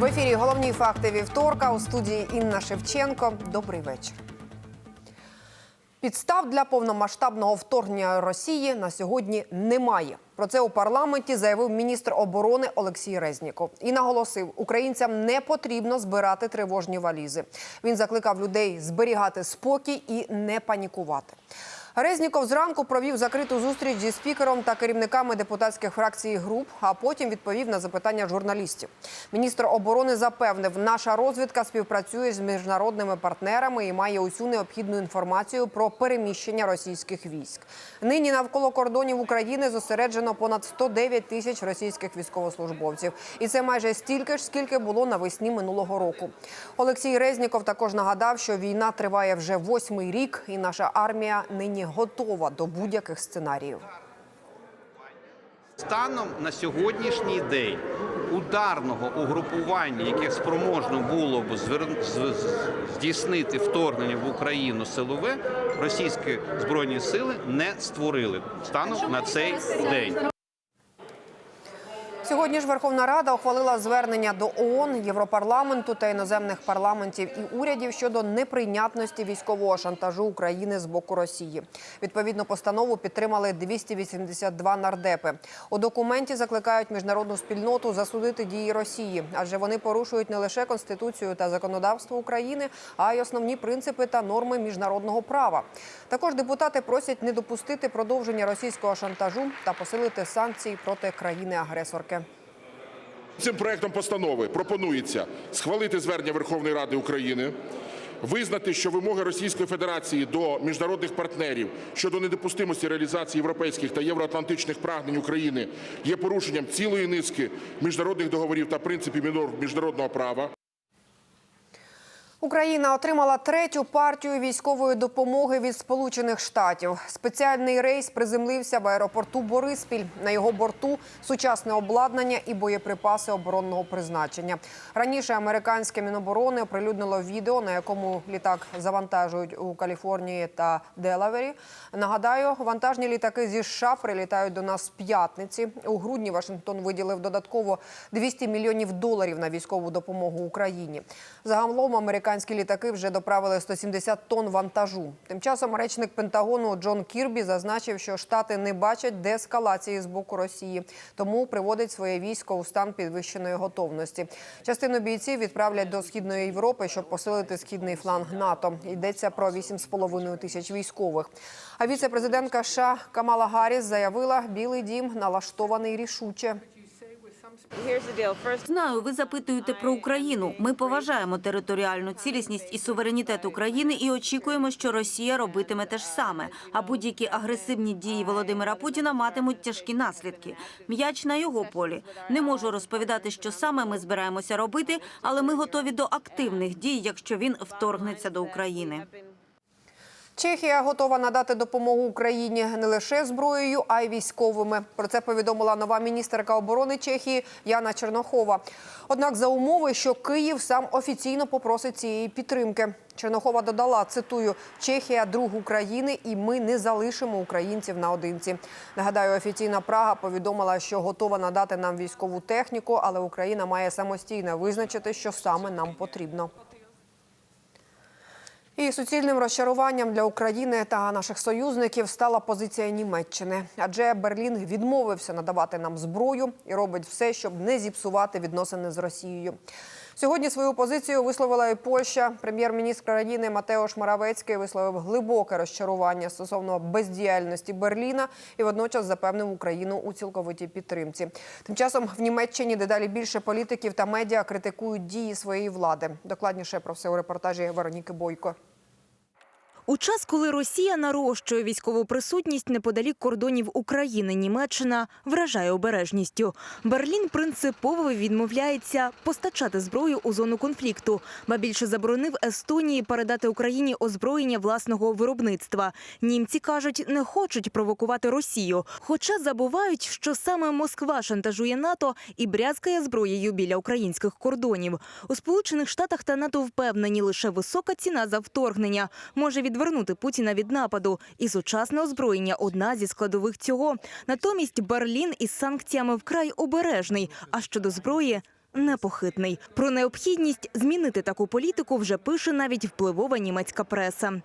В ефірі головні факти вівторка у студії Інна Шевченко. Добрий вечір. Підстав для повномасштабного вторгнення Росії на сьогодні немає. Про це у парламенті заявив міністр оборони Олексій Резніков і наголосив, українцям не потрібно збирати тривожні валізи. Він закликав людей зберігати спокій і не панікувати. Резніков зранку провів закриту зустріч зі спікером та керівниками депутатських фракцій і груп, а потім відповів на запитання журналістів. Міністр оборони запевнив, наша розвідка співпрацює з міжнародними партнерами і має усю необхідну інформацію про переміщення російських військ. Нині навколо кордонів України зосереджено понад 109 тисяч російських військовослужбовців, і це майже стільки ж, скільки було навесні минулого року. Олексій Резніков також нагадав, що війна триває вже восьмий рік, і наша армія нині готова до будь-яких сценаріїв. Станом на сьогоднішній день ударного угрупування, яке спроможно було б здійснити вторгнення в Україну силове, російські збройні сили не створили станом на цей день. Сьогодні ж Верховна Рада ухвалила звернення до ООН, Європарламенту та іноземних парламентів і урядів щодо неприйнятності військового шантажу України з боку Росії. Відповідну постанову підтримали 282 нардепи. У документі закликають міжнародну спільноту засудити дії Росії, адже вони порушують не лише конституцію та законодавство України, а й основні принципи та норми міжнародного права. Також депутати просять не допустити продовження російського шантажу та посилити санкції проти країни-агресорки. Цим проектом постанови пропонується схвалити звернення Верховної Ради України, визнати, що вимоги Російської Федерації до міжнародних партнерів щодо недопустимості реалізації європейських та євроатлантичних прагнень України є порушенням цілої низки міжнародних договорів та принципів міжнародного права. Україна отримала третю партію військової допомоги від Сполучених Штатів. Спеціальний рейс приземлився в аеропорту Бориспіль. На його борту сучасне обладнання і боєприпаси оборонного призначення. Раніше американське міноборони оприлюднило відео, на якому літак завантажують у Каліфорнії та Делавері. Нагадаю, вантажні літаки зі США прилітають до нас п'ятниці. У грудні Вашингтон виділив додатково 200 мільйонів доларів на військову допомогу Україні. Загалом американські літаки вже доправили 170 тонн вантажу. Тим часом речник Пентагону Джон Кірбі зазначив, що штати не бачать деескалації з боку Росії, тому приводить своє військо у стан підвищеної готовності. Частину бійців відправлять до східної Європи, щоб посилити східний фланг НАТО. Йдеться про 8,5 тисяч військових. А віце-президентка США Камала Гарріс заявила, Білий дім налаштований рішуче. Знаю, ви запитуєте про Україну. Ми поважаємо територіальну цілісність і суверенітет України і очікуємо, що Росія робитиме те ж саме. А будь-які агресивні дії Володимира Путіна матимуть тяжкі наслідки. М'яч на його полі. Не можу розповідати, що саме ми збираємося робити, але ми готові до активних дій, якщо він вторгнеться до України. Чехія готова надати допомогу Україні не лише зброєю, а й військовими. Про це повідомила нова міністерка оборони Чехії Яна Чернохова. Однак за умови, що Київ сам офіційно попросить цієї підтримки. Чернохова додала, цитую, Чехія друг України, і ми не залишимо українців наодинці. Нагадаю, офіційна Прага повідомила, що готова надати нам військову техніку, але Україна має самостійно визначити, що саме нам потрібно. І суцільним розчаруванням для України та наших союзників стала позиція Німеччини, адже Берлін відмовився надавати нам зброю і робить все, щоб не зіпсувати відносини з Росією. Сьогодні свою позицію висловила і Польща. Прем'єр-міністр країни Матеош Моравецький висловив глибоке розчарування стосовно бездіяльності Берліна і водночас запевнив Україну у цілковитій підтримці. Тим часом в Німеччині дедалі більше політиків та медіа критикують дії своєї влади. Докладніше про все у репортажі Вероніки Бойко. У час, коли Росія нарощує військову присутність неподалік кордонів України, Німеччина вражає обережністю. Берлін принципово відмовляється постачати зброю у зону конфлікту, ба більше заборонив Естонії передати Україні озброєння власного виробництва. Німці кажуть, не хочуть провокувати Росію, хоча забувають, що саме Москва шантажує НАТО і брязкає зброєю біля українських кордонів. У Сполучених Штатах та НАТО впевнені, лише висока ціна за вторгнення може відвернути Путіна від нападу. І сучасне озброєння одна зі складових цього. Натомість Берлін із санкціями вкрай обережний. А щодо зброї непохитний. Про необхідність змінити таку політику вже пише навіть впливова німецька преса.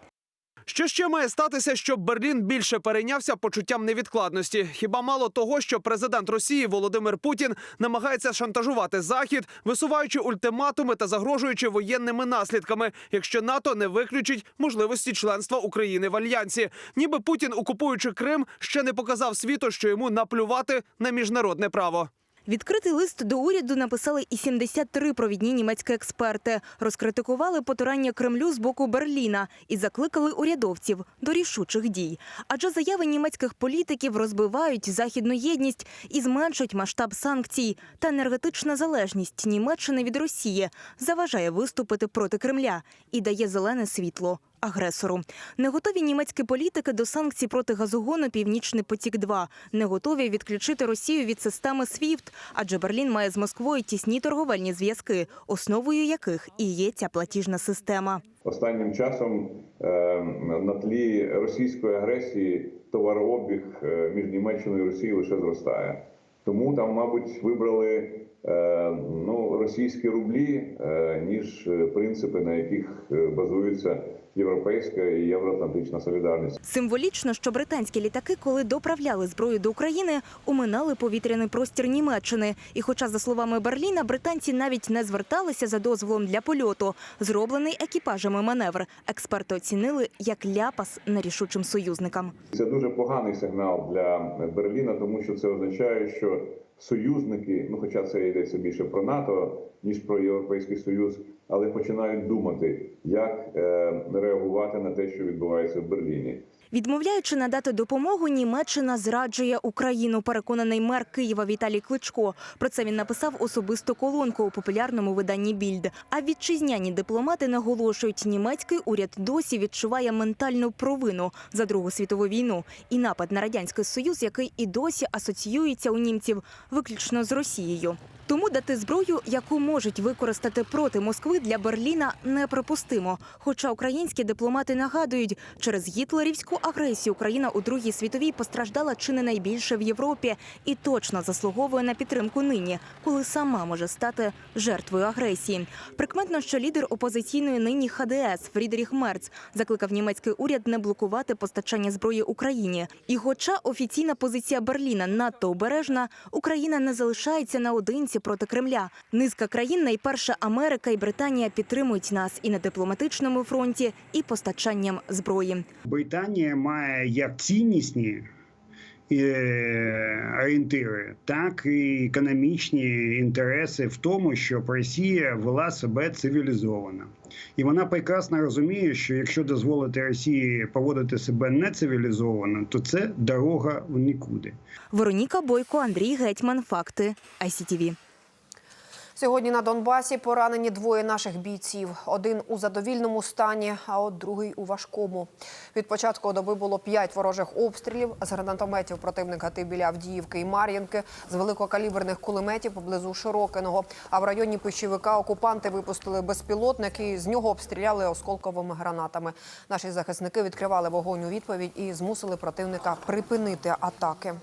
Що ще має статися, щоб Берлін більше перейнявся почуттям невідкладності? Хіба мало того, що президент Росії Володимир Путін намагається шантажувати Захід, висуваючи ультиматуми та загрожуючи воєнними наслідками, якщо НАТО не виключить можливості членства України в альянсі? Ніби Путін, окупуючи Крим, ще не показав світу, що йому наплювати на міжнародне право. Відкритий лист до уряду написали і 73 провідні німецькі експерти. Розкритикували потурання Кремлю з боку Берліна і закликали урядовців до рішучих дій. Адже заяви німецьких політиків розбивають західну єдність і зменшують масштаб санкцій. Та енергетична залежність Німеччини від Росії заважає виступити проти Кремля і дає зелене світло агресору. Не готові німецькі політики до санкцій проти газогону Північний потік 2 Не готові відключити Росію від системи SWIFT, адже Берлін має з Москвою тісні торговельні зв'язки, основою яких і є ця платіжна система. Останнім часом е, на тлі російської агресії товарообіг е, між Німеччиною і Росією лише зростає. Тому там, мабуть, вибрали е, ну, російські рублі, ніж принципи, на яких базується європейська і євроатлантична солідарність. Символічно, що британські літаки, коли доправляли зброю до України, уминали повітряний простір Німеччини. І, хоча, за словами Берліна, британці навіть не зверталися за дозволом для польоту, зроблений екіпажами маневр. Експерти оцінили як ляпас нерішучим союзникам. Це дуже поганий сигнал для Берліна, тому що це означає, що союзники, ну хоча це йдеться більше про НАТО ніж про Європейський Союз, але починають думати, як е, реагувати на те, що відбувається в Берліні. Відмовляючи надати допомогу, Німеччина зраджує Україну. Переконаний мер Києва Віталій Кличко. Про це він написав особисто колонку у популярному виданні Більд. А вітчизняні дипломати наголошують, німецький уряд досі відчуває ментальну провину за Другу світову війну і напад на радянський союз, який і досі асоціюється у німців виключно з Росією. Тому дати зброю, яку можуть використати проти Москви для Берліна, неприпустимо. Хоча українські дипломати нагадують, через гітлерівську агресію Україна у Другій світовій постраждала чи не найбільше в Європі і точно заслуговує на підтримку нині, коли сама може стати жертвою агресії. Прикметно, що лідер опозиційної нині ХДС Фрідріх Мерц закликав німецький уряд не блокувати постачання зброї Україні. І, хоча офіційна позиція Берліна надто обережна, Україна не залишається наодинці проти Кремля. Низка країн, найперше Америка і Британія, підтримують нас і на дипломатичному фронті, і постачанням зброї. Британія має як ціннісні е, орієнтири, так і економічні інтереси в тому, щоб Росія вела себе цивілізовано. І вона прекрасно розуміє, що якщо дозволити Росії поводити себе нецивілізовано, то це дорога в нікуди. Вероніка Бойко, Андрій Гетьман. Факти ICTV. Сьогодні на Донбасі поранені двоє наших бійців. Один у задовільному стані, а от другий у важкому. Від початку доби було п'ять ворожих обстрілів з гранатометів противник гатив біля Авдіївки і Мар'їнки, з великокаліберних кулеметів поблизу Широкиного. А в районі Пищевика окупанти випустили безпілотник і з нього обстріляли осколковими гранатами. Наші захисники відкривали вогонь у відповідь і змусили противника припинити атаки.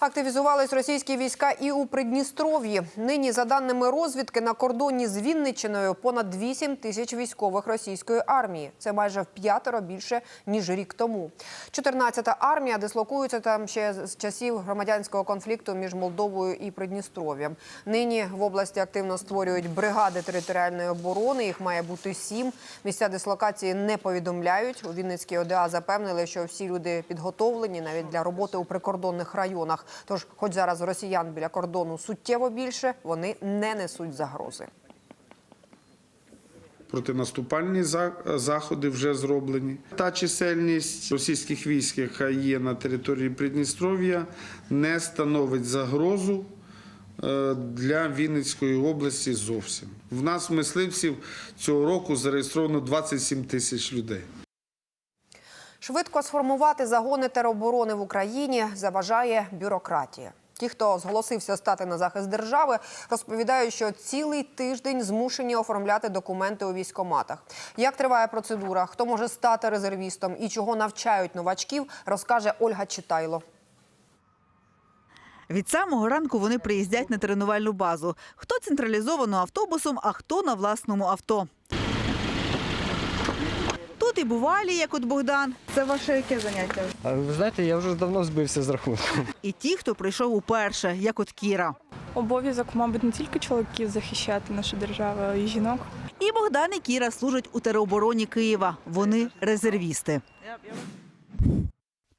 Активізувались російські війська і у Придністров'ї. Нині, за даними розвідки, на кордоні з Вінниччиною понад 8 тисяч військових російської армії. Це майже в п'ятеро більше ніж рік тому. 14-та армія дислокується там ще з часів громадянського конфлікту між Молдовою і Придністров'ям. Нині в області активно створюють бригади територіальної оборони. Їх має бути сім. Місця дислокації не повідомляють. У Вінницькій ОДА запевнили, що всі люди підготовлені навіть для роботи у прикордонних районах. Тож, хоч зараз росіян біля кордону суттєво більше, вони не несуть загрози. Протинаступальні за- заходи вже зроблені. Та чисельність російських військ, яка є на території Придністров'я, не становить загрозу е, для Вінницької області зовсім. В нас мисливців цього року зареєстровано 27 тисяч людей. Швидко сформувати загони тероборони в Україні заважає бюрократія. Ті, хто зголосився стати на захист держави, розповідають, що цілий тиждень змушені оформляти документи у військоматах. Як триває процедура, хто може стати резервістом і чого навчають новачків, розкаже Ольга Читайло. Від самого ранку вони приїздять на тренувальну базу. Хто централізовано автобусом, а хто на власному авто. І бувалі, як от Богдан. Це ваше яке заняття? А ви знаєте, я вже давно збився з рахунку. І ті, хто прийшов уперше, як от Кіра. Обов'язок, мабуть, не тільки чоловіків захищати нашу державу, а й жінок. І Богдан і Кіра служать у теробороні Києва. Вони резервісти.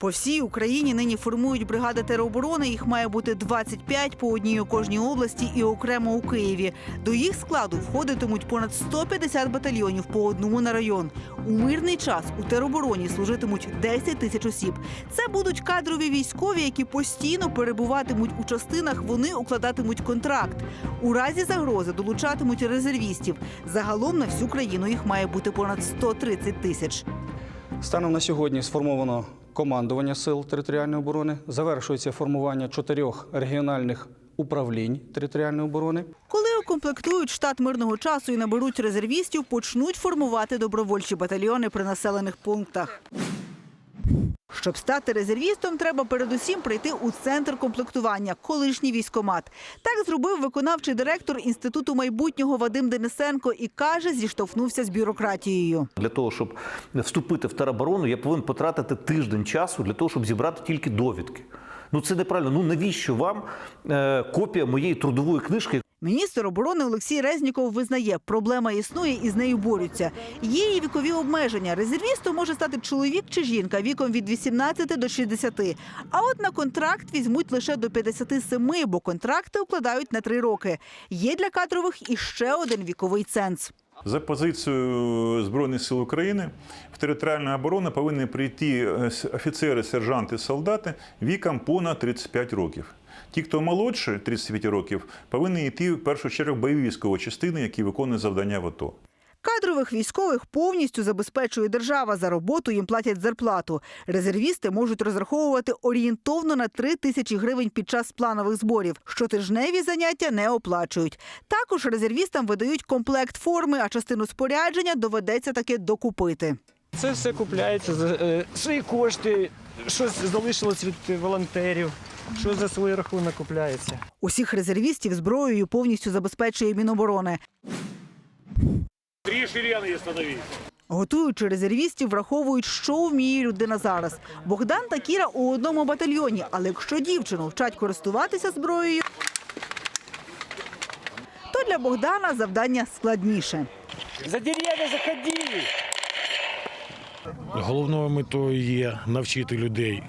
По всій Україні нині формують бригади тероборони. Їх має бути 25 по одній у кожній області і окремо у Києві. До їх складу входитимуть понад 150 батальйонів по одному на район. У мирний час у теробороні служитимуть 10 тисяч осіб. Це будуть кадрові військові, які постійно перебуватимуть у частинах. Вони укладатимуть контракт. У разі загрози долучатимуть резервістів. Загалом на всю країну їх має бути понад 130 тисяч. Станом на сьогодні сформовано командування сил територіальної оборони. Завершується формування чотирьох регіональних управлінь територіальної оборони. Коли укомплектують штат мирного часу і наберуть резервістів, почнуть формувати добровольчі батальйони при населених пунктах. Щоб стати резервістом, треба передусім прийти у центр комплектування, колишній військомат. Так зробив виконавчий директор інституту майбутнього Вадим Денисенко і каже, зіштовхнувся з бюрократією. Для того, щоб вступити в тероборону, я повинен потратити тиждень часу для того, щоб зібрати тільки довідки. Ну це неправильно. Ну навіщо вам е, копія моєї трудової книжки? Міністр оборони Олексій Резніков визнає, проблема існує і з нею борються. Є і вікові обмеження. Резервістом може стати чоловік чи жінка віком від 18 до 60. А от на контракт візьмуть лише до 57, бо контракти укладають на три роки. Є для кадрових і ще один віковий ценз. За позицією Збройних сил України в територіальну оборону повинні прийти е, офіцери, сержанти, солдати віком понад 35 років. Ті, хто молодше 35 років, повинні йти в першу чергу в бойові військові частини, які виконують завдання в АТО. Кадрових військових повністю забезпечує держава. За роботу їм платять зарплату. Резервісти можуть розраховувати орієнтовно на 3 тисячі гривень під час планових зборів. Щотижневі заняття не оплачують. Також резервістам видають комплект форми, а частину спорядження доведеться таки докупити. Це все купляється за е, свої кошти, щось залишилось від волонтерів, що за свій рахунок купляється. Усіх резервістів зброєю повністю забезпечує Міноборони. Три шерени остановись. Готуючи резервістів, враховують, що вміє людина зараз. Богдан та Кіра у одному батальйоні, але якщо дівчину вчать користуватися зброєю, то для Богдана завдання складніше. За дерев'я заходили! Головною метою є навчити людей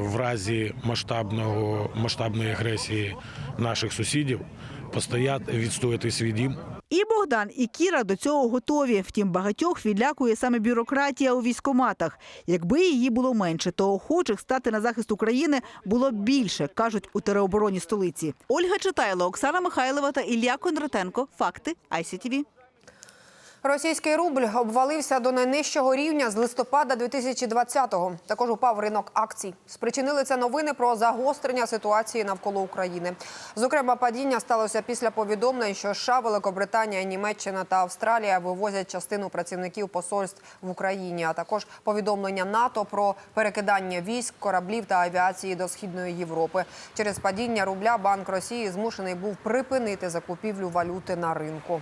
в разі масштабного масштабної агресії наших сусідів постояти, відстояти свій дім. І Богдан, і Кіра до цього готові. Втім, багатьох відлякує саме бюрократія у військоматах. Якби її було менше, то охочих стати на захист України було б більше, кажуть у теробороні столиці. Ольга Читайло, Оксана Михайлова та Ілля Кондратенко. Факти ICTV. Російський рубль обвалився до найнижчого рівня з листопада 2020-го. Також упав ринок акцій. Спричинили це новини про загострення ситуації навколо України. Зокрема, падіння сталося після повідомлень, що США, Великобританія, Німеччина та Австралія вивозять частину працівників посольств в Україні, а також повідомлення НАТО про перекидання військ, кораблів та авіації до східної Європи. Через падіння рубля Банк Росії змушений був припинити закупівлю валюти на ринку.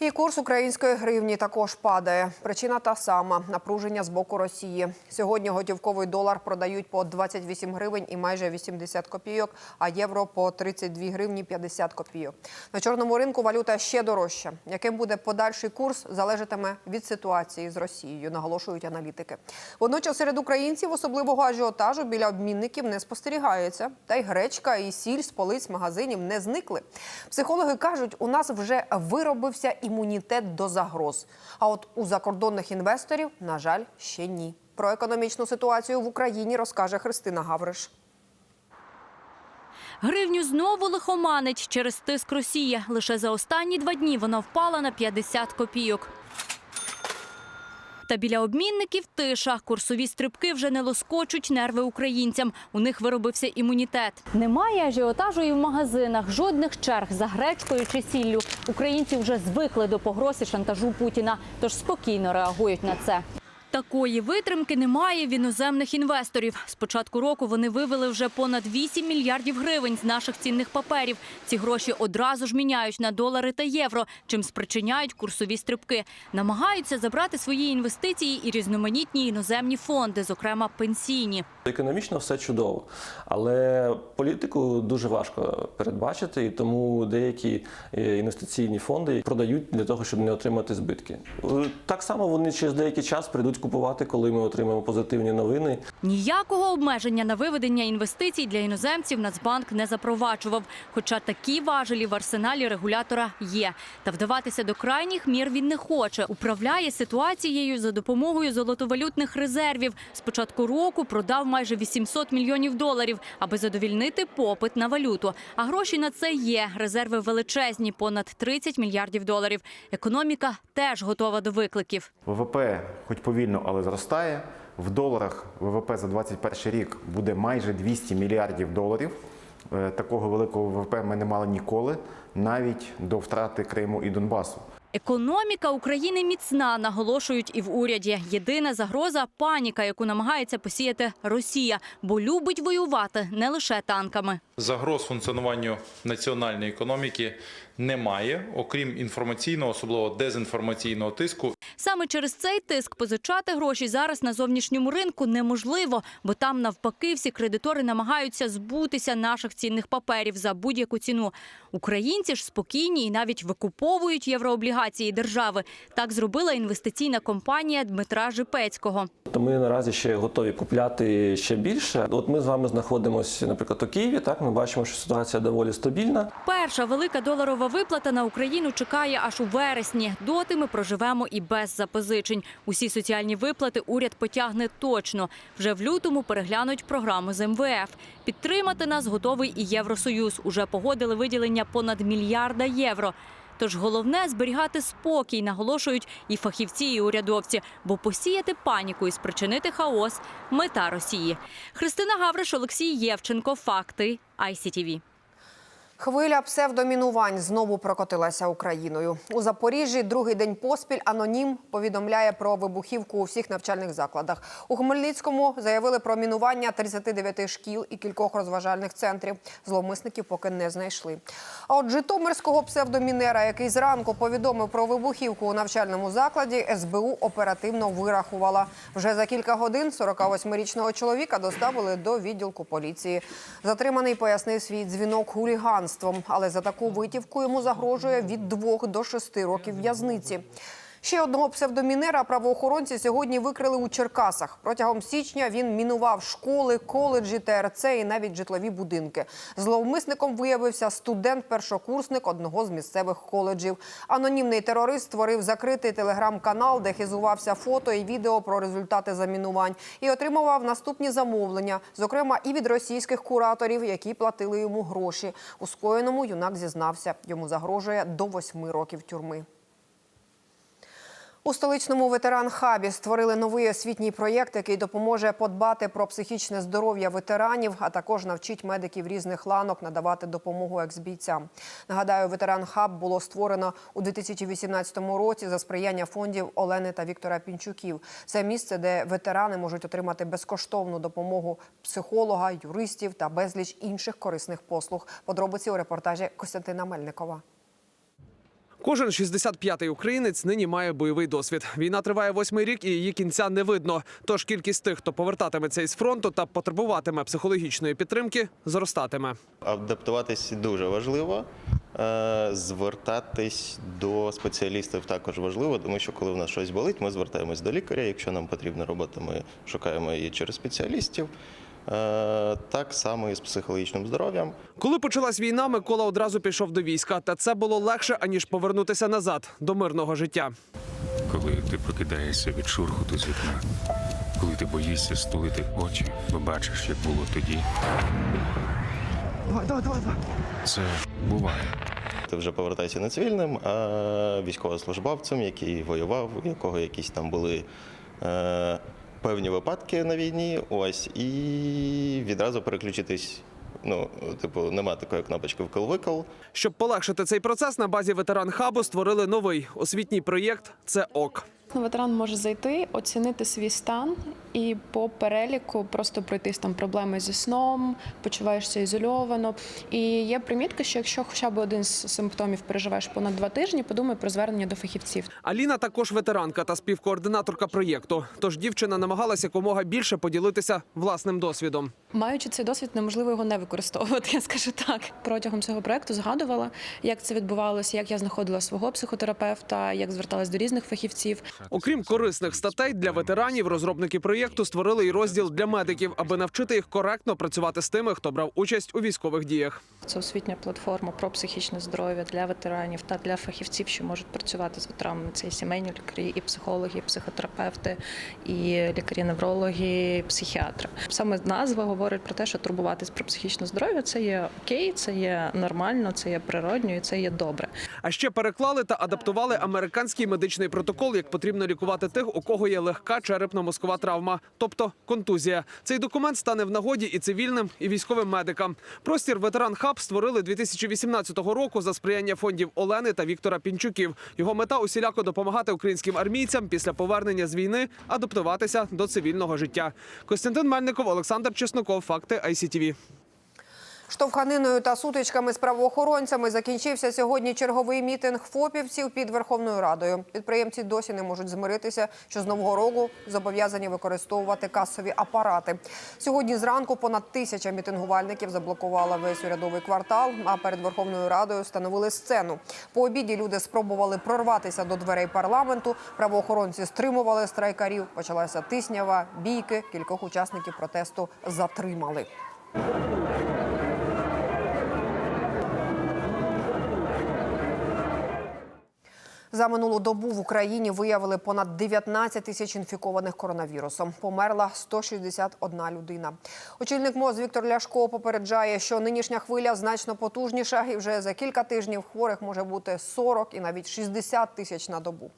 І курс української гривні також падає. Причина та сама напруження з боку Росії. Сьогодні готівковий долар продають по 28 гривень і майже 80 копійок, а євро по 32 гривні 50 копійок. На чорному ринку валюта ще дорожча. Яким буде подальший курс, залежатиме від ситуації з Росією, наголошують аналітики. Водночас серед українців особливого ажіотажу біля обмінників не спостерігається. Та й гречка і сіль з полиць магазинів не зникли. Психологи кажуть, у нас вже виробився імунітет до загроз. А от у закордонних інвесторів, на жаль, ще ні. Про економічну ситуацію в Україні розкаже Христина Гавриш. Гривню знову лихоманить через тиск Росії. Лише за останні два дні вона впала на 50 копійок. Та біля обмінників тиша. Курсові стрибки вже не лоскочуть нерви українцям. У них виробився імунітет. Немає ажіотажу і в магазинах, жодних черг за гречкою чи сіллю. Українці вже звикли до погроз і шантажу Путіна, тож спокійно реагують на це. Та Такої витримки немає в іноземних інвесторів. З початку року вони вивели вже понад 8 мільярдів гривень з наших цінних паперів. Ці гроші одразу ж міняють на долари та євро, чим спричиняють курсові стрибки. Намагаються забрати свої інвестиції і різноманітні іноземні фонди, зокрема пенсійні. Економічно все чудово, але політику дуже важко передбачити, і тому деякі е, інвестиційні фонди продають для того, щоб не отримати збитки. Е, Так само вони через деякий час прийдуть купувати, коли ми отримаємо позитивні новини. Ніякого обмеження на виведення інвестицій для іноземців Нацбанк не запроваджував. Хоча такі важелі в арсеналі регулятора є. Та вдаватися до крайніх мір він не хоче. Управляє ситуацією за допомогою золотовалютних резервів. З початку року продав майже 800 мільйонів доларів, аби задовільнити попит на валюту. А гроші на це є. Резерви величезні, понад 30 мільярдів доларів. Економіка теж готова до викликів. ВВП хоч повільно, але зростає. В доларах ВВП за 2021 рік буде майже 200 мільярдів доларів. Е, Такого великого ВВП ми не мали ніколи, навіть до втрати Криму і Донбасу. Економіка України міцна, наголошують і в уряді. Єдина загроза паніка, яку намагається посіяти Росія, бо любить воювати не лише танками. Загроз функціонуванню національної економіки немає, окрім інформаційного, особливо дезінформаційного тиску. Саме через цей тиск позичати гроші зараз на зовнішньому ринку неможливо, бо там навпаки всі кредитори намагаються збутися наших цінних паперів за будь-яку ціну. Українці ж спокійні і навіть викуповують єврооблігації держави. Так зробила інвестиційна компанія Дмитра Жипецького. То ми наразі ще готові купляти ще більше. От ми з вами знаходимося, наприклад, у Києві. Так ми бачимо, що ситуація доволі стабільна. Перша велика доларова виплата на Україну чекає аж у вересні. Доти ми проживемо і без запозичень. Усі соціальні виплати уряд потягне точно. Вже в лютому переглянуть програму з МВФ. Підтримати нас готовий і Євросоюз. Уже погодили виділення понад мільярда євро. Тож головне зберігати спокій, наголошують і фахівці, і урядовці, бо посіяти паніку і спричинити хаос мета Росії. Христина Гавриш, Олексій Євченко. Факти ICTV. Хвиля псевдомінувань знову прокотилася Україною. У Запоріжжі другий день поспіль анонім повідомляє про вибухівку у всіх навчальних закладах. У Хмельницькому заявили про мінування 39 шкіл і кількох розважальних центрів. Зловмисників поки не знайшли. А от Житомирського псевдомінера, який зранку повідомив про вибухівку у навчальному закладі, СБУ оперативно вирахувала. Вже за кілька годин 48-річного чоловіка доставили до відділку поліції. Затриманий пояснив свій дзвінок хуліганством, але за таку витівку йому загрожує від двох до шести років в'язниці. Ще одного псевдомінера правоохоронці сьогодні викрили у Черкасах. Протягом січня він мінував школи, коледжі, ТРЦ і навіть житлові будинки. Зловмисником виявився студент-першокурсник одного з місцевих коледжів. Анонімний терорист створив закритий телеграм-канал, де хизувався фото і відео про результати замінувань і отримував наступні замовлення, зокрема і від російських кураторів, які платили йому гроші. У скоєному юнак зізнався. Йому загрожує до восьми років тюрми. У столичному ветеран-хабі створили новий освітній проєкт, який допоможе подбати про психічне здоров'я ветеранів, а також навчить медиків різних ланок надавати допомогу екс-бійцям. Нагадаю, ветеран-хаб було створено у 2018 році за сприяння фондів Олени та Віктора Пінчуків. Це місце, де ветерани можуть отримати безкоштовну допомогу психолога, юристів та безліч інших корисних послуг. Подробиці у репортажі Костянтина Мельникова. Кожен 65-й українець нині має бойовий досвід. Війна триває восьмий рік, і її кінця не видно. Тож кількість тих, хто повертатиметься із фронту та потребуватиме психологічної підтримки, зростатиме. Адаптуватись дуже важливо. Е, Звертатись до спеціалістів також важливо, тому що коли в нас щось болить, ми звертаємось до лікаря. Якщо нам потрібна робота, ми шукаємо її через спеціалістів. Е, Так само і з психологічним здоров'ям. Коли почалась війна, Микола одразу пішов до війська, та це було легше аніж повернутися назад до мирного життя. Коли ти прокидаєшся від шурхоту з вікна, коли ти боїшся стулити очі, бо бачиш, як було тоді. Давай, давай, давай, давай. Це буває. Ти вже повертаєшся не цивільним, а військовослужбовцем, який воював, у якого якісь там були е, певні випадки на війні. Ось і відразу переключитись. Ну, типу, нема такої кнопочки вкл-викл. Щоб полегшити цей процес, на базі ветеран хабу створили новий освітній проєкт. Це ок. Ветеран може зайти, оцінити свій стан і по переліку просто пройтись там проблеми зі сном, почуваєшся ізольовано. І є примітка, що якщо хоча б один з симптомів переживаєш понад два тижні, подумай про звернення до фахівців. Аліна також ветеранка та співкоординаторка проєкту. Тож дівчина намагалася якомога більше поділитися власним досвідом. Маючи цей досвід, неможливо його не використовувати. Я скажу так. Протягом цього проекту згадувала, як це відбувалося, як я знаходила свого психотерапевта, як зверталась до різних фахівців. Окрім корисних статей для ветеранів, розробники проєкту створили і розділ для медиків, аби навчити їх коректно працювати з тими, хто брав участь у військових діях. Це освітня платформа про психічне здоров'я для ветеранів та для фахівців, що можуть працювати з ветеранами. Це і сімейні лікарі, і психологи, і психотерапевти, і лікарі-неврологи, і психіатри. Саме назва говорить про те, що турбуватись про психічне здоров'я це є окей, це є нормально, це є природньо і це є добре. А ще переклали та адаптували американський медичний протокол, як потрібно лікувати тих, у кого є легка черепно-мозкова травма, тобто контузія. Цей документ стане в нагоді і цивільним, і військовим медикам. Простір ветеран хаб створили 2018 року за сприяння фондів Олени та Віктора Пінчуків. Його мета усіляко допомагати українським армійцям після повернення з війни адаптуватися до цивільного життя. Костянтин Мельников, Олександр Чесноков. Факти ICTV. Штовханиною та сутичками з правоохоронцями закінчився сьогодні черговий мітинг фопівців під Верховною Радою. Підприємці досі не можуть змиритися, що з нового року зобов'язані використовувати касові апарати. Сьогодні зранку понад тисяча мітингувальників заблокувала весь урядовий квартал. А перед Верховною Радою встановили сцену. По обіді люди спробували прорватися до дверей парламенту. Правоохоронці стримували страйкарів. Почалася тиснява, бійки. Кількох учасників протесту затримали. За минулу добу в Україні виявили понад 19 тисяч інфікованих коронавірусом. Померла 161 людина. Очільник МОЗ Віктор Ляшко попереджає, що нинішня хвиля значно потужніша, і вже за кілька тижнів хворих може бути 40 і навіть 60 тисяч на добу.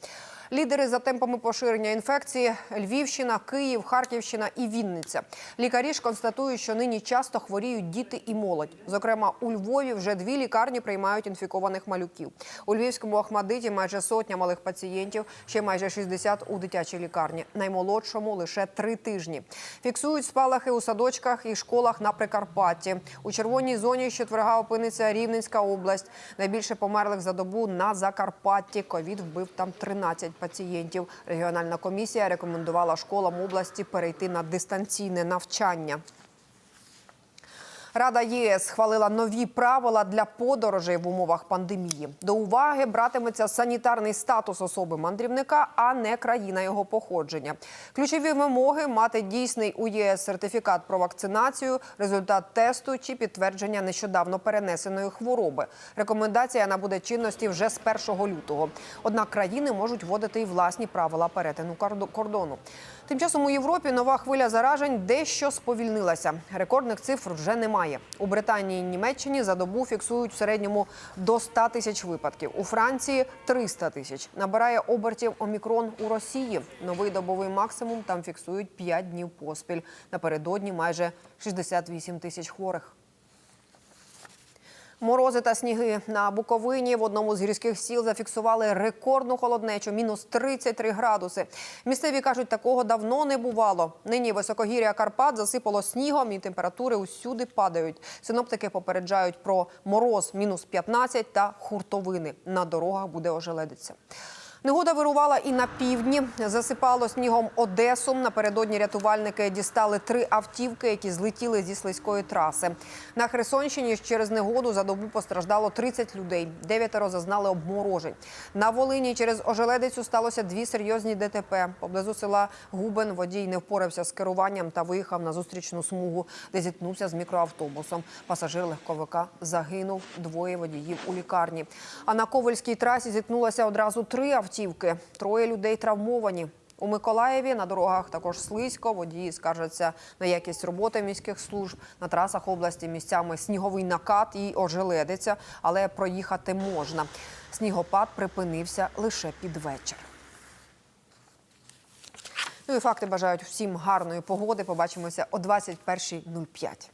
Лідери за темпами поширення інфекції Львівщина, Київ, Харківщина і Вінниця. Лікарі ж констатують, що нині часто хворіють діти і молодь. Зокрема, у Львові вже дві лікарні приймають інфікованих малюків. У Львівському Ахмадиті майже сотня малих пацієнтів, ще майже 60 у дитячій лікарні. Наймолодшому лише три тижні. Фіксують спалахи у садочках і школах на Прикарпатті. У червоній зоні з четверга опиниться Рівненська область. Найбільше померлих за добу на Закарпатті. Ковід вбив там 13 пацієнтів. Регіональна комісія рекомендувала школам області перейти на дистанційне навчання. Рада ЄС схвалила нові правила для подорожей в умовах пандемії. До уваги братиметься санітарний статус особи мандрівника, а не країна його походження. Ключові вимоги мати дійсний у ЄС сертифікат про вакцинацію, результат тесту чи підтвердження нещодавно перенесеної хвороби. Рекомендація набуде чинності вже з 1 лютого. Однак країни можуть вводити і власні правила перетину кордону. Тим часом у Європі нова хвиля заражень дещо сповільнилася. Рекордних цифр вже немає. У Британії і Німеччині за добу фіксують в середньому до 100 тисяч випадків. У Франції 300 тисяч. Набирає обертів омікрон у Росії. Новий добовий максимум там фіксують 5 днів поспіль. Напередодні майже 68 тисяч хворих. Морози та сніги на Буковині в одному з гірських сіл зафіксували рекордну холоднечу – мінус 33 градуси. Місцеві кажуть, такого давно не бувало. Нині високогір'я Карпат засипало снігом і температури усюди падають. Синоптики попереджають про мороз – мінус 15 та хуртовини. На дорогах буде ожеледиться. Негода вирувала і на півдні. Засипало снігом Одесу. Напередодні рятувальники дістали три автівки, які злетіли зі слизької траси. На Херсонщині через негоду за добу постраждало 30 людей. Дев'ятеро зазнали обморожень. На Волині через ожеледицю сталося дві серйозні ДТП. Поблизу села Губен водій не впорався з керуванням та виїхав на зустрічну смугу, де зіткнувся з мікроавтобусом. Пасажир легковика загинув. Двоє водіїв у лікарні. А на Ковальській трасі зіткнулося одразу три автівки. Троє людей травмовані. У Миколаєві на дорогах також слизько. Водії скаржаться на якість роботи міських служб. На трасах області місцями сніговий накат і ожеледиця, але проїхати можна. Снігопад припинився лише під вечір. Ну і факти бажають всім гарної погоди. Побачимося о 21.05.